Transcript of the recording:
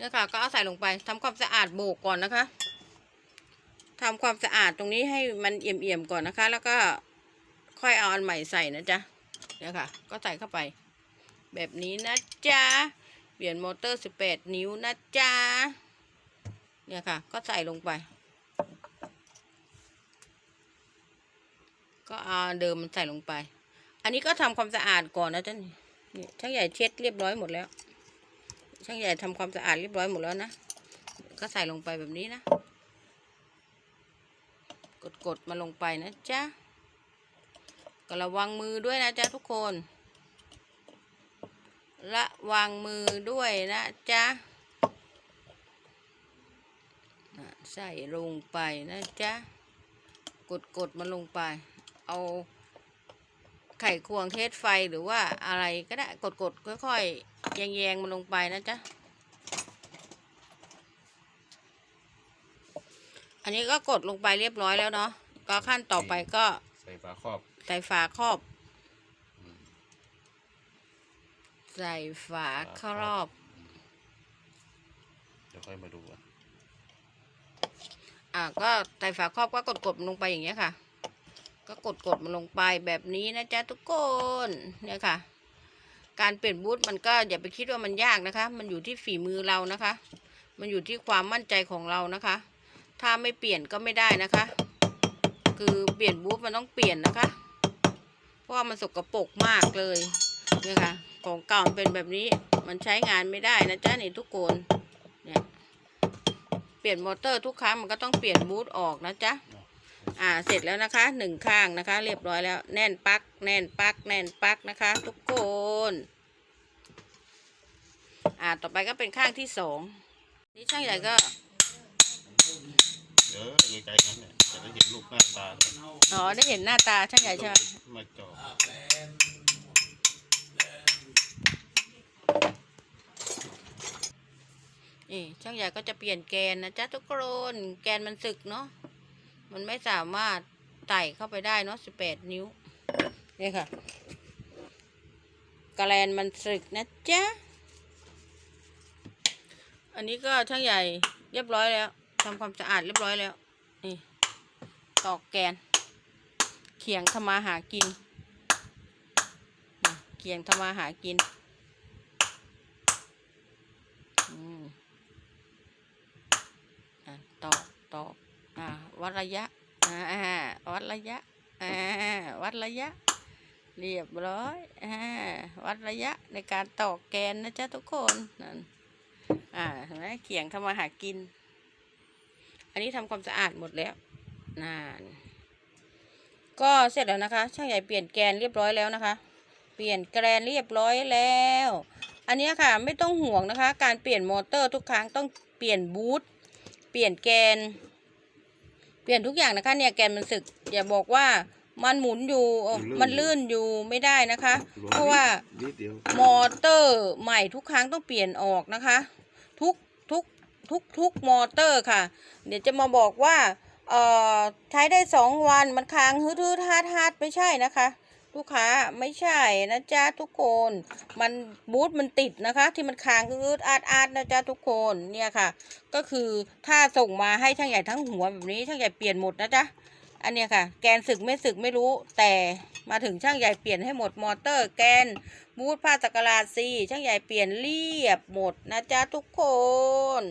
เนี่ยค่ะ ก็เอาใส่ลงไปทำความสะอาดโบกก่อนนะคะทำความสะอาดตรงนี้ให้มันเอี่ยมๆก่อนนะคะ แล้วก็ค่อยเอาอันใหม่ใส่นะจ๊ะเนี่ยค่ะ ก็ใส่เข้าไป แบบนี้นะจ๊ะเปลี่ยนมอเตอร์18 นิ้วนะจ๊ะเนี่ยค่ะ ก็ใส่ลงไป ก็เอาเดิมมันใส่ลงไป อันนี้ก็ทำความสะอาดก่อนนะจ๊ะนี่นี่ช่างใหญ่เช็ดเรียบร้อยหมดแล้ว ช่างใหญ่ทำความสะอาดเรียบร้อยหมดแล้วนะ ก็ใส่ลงไปแบบนี้นะ กดกดมาลงไปนะจ๊ะก็ระวังมือด้วยนะจ๊ะทุกคน ระวังมือด้วยนะจ๊ะน่ะใส่ลงไปนะจ๊ะ กดกดมาลงไป เอา ไข่ควงเทสไฟหรือว่าอะไรก็ได้กดกดค่อยๆ แยงแยงๆมันลงไปนะจ๊ะ อันนี้ก็กดลงไปเรียบร้อยแล้วเนาะ ก็ขั้นต่อไปก็ใส่ฝาครอบ ใส่ฝาครอบ ใส่ฝาครอบ เดี๋ยวค่อยมาดูกันอ่าก็ใส่ฝาครอบก็กดกดมันลงไปอย่างเงี้ยค่ะ ก็กดกดมันลงไปแบบนี้นะจ๊ะทุกคนเนี่ยค่ะ การเปลี่ยนบูทมันก็อย่าไปคิดว่ามันยากนะคะ มันอยู่ที่ฝีมือเรานะคะ มันอยู่ที่ความมั่นใจของเรานะคะ ถ้าไม่เปลี่ยนก็ไม่ได้นะคะ คือเปลี่ยนบูทมันต้องเปลี่ยนนะคะ เพราะว่ามันสกปรกมากเลยเนี่ยค่ะของเก่ามันเป็นแบบนี้มันใช้งานไม่ได้นะจ๊ะนี่ทุกคนเนี่ยเปลี่ยนมอเตอร์ทุกครั้งมันก็ต้องเปลี่ยนบูทออกนะจ๊ะ อ่าเสร็จแล้วนะคะหนึ่งข้างนะคะ เรียบร้อยแล้ว แน่นปัก แน่นปัก แน่นปักนะคะ ทุกคนอ่าต่อไปก็เป็นข้างที่สองนี่ช่างใหญ่ก็เดี๋ยวไกลๆนั้นเนี่ยจะได้เห็นรูปหน้าตาด้วยอ๋อได้เห็นหน้าตาช่างใหญ่ใช่ไหมมาจอนี่ช่างใหญ่ก็จะเปลี่ยนแกนนะจ๊ะทุกคนแกนมันสึกเนาะ มันไม่สามารถไต่เข้าไปได้เนาะสิบแปดนิ้วนี่ค่ะกระแลนมันสึกนะจ๊ะ อันนี้ก็ช่างใหญ่เรียบร้อยแล้วทำความสะอาดเรียบร้อยแล้วนี่ตอกแกน เขียงทำมาหากิน เขียงทำมาหากินอืมอะตอกตอก วัดระยะอ่าวัดระยะอ่าวัดระยะ เรียบร้อยอ่าวัดระยะในการตอกแกนนะจ๊ะทุกคนนั่นอ่าเห็นไหมเขียงทำมาหากิน อันนี้ทำความสะอาดหมดแล้วนานก็เสร็จแล้วนะคะ ช่างใหญ่เปลี่ยนแกนเรียบร้อยแล้วนะคะ เปลี่ยนแกนเรียบร้อยแล้ว อันนี้ค่ะไม่ต้องห่วงนะคะ การเปลี่ยนมอเตอร์ทุกครั้งต้องเปลี่ยนบูทเปลี่ยนแกน ลี่ยนทุกอย่างนะคะ เนี่ยแกนมันสึก อย่าบอกว่ามันหมุนอยู่เอ่อมันลื่นอยู่ไม่ได้นะคะ เพราะว่านิดเดียวมอเตอร์ใหม่ทุกครั้งต้องเปลี่ยนออกนะคะ ทุกทุกทุกทุกมอเตอร์ค่ะ เดี๋ยวจะมาบอกว่าเอ่อใช้ได้สองวันมันค้างฮืดๆฮาดฮาดไม่ใช่นะคะ ลูกค้าไม่ใช่นะจ๊ะทุกคน มันบูทมันติดนะคะ ที่มันค้างอืดอาดอาดนะจ๊ะทุกคนเนี่ยค่ะ ก็คือถ้าส่งมาให้ช่างใหญ่ทั้งหัวแบบนี้ช่างใหญ่เปลี่ยนหมดนะจ๊ะอันเนี้ยค่ะ แกนสึกไม่สึกไม่รู้แต่มาถึงช่างใหญ่เปลี่ยนให้หมดมอเตอร์แกนบูทผ้าตะกร้าซีช่างใหญ่เปลี่ยนเรียบหมดนะจ๊ะทุกคน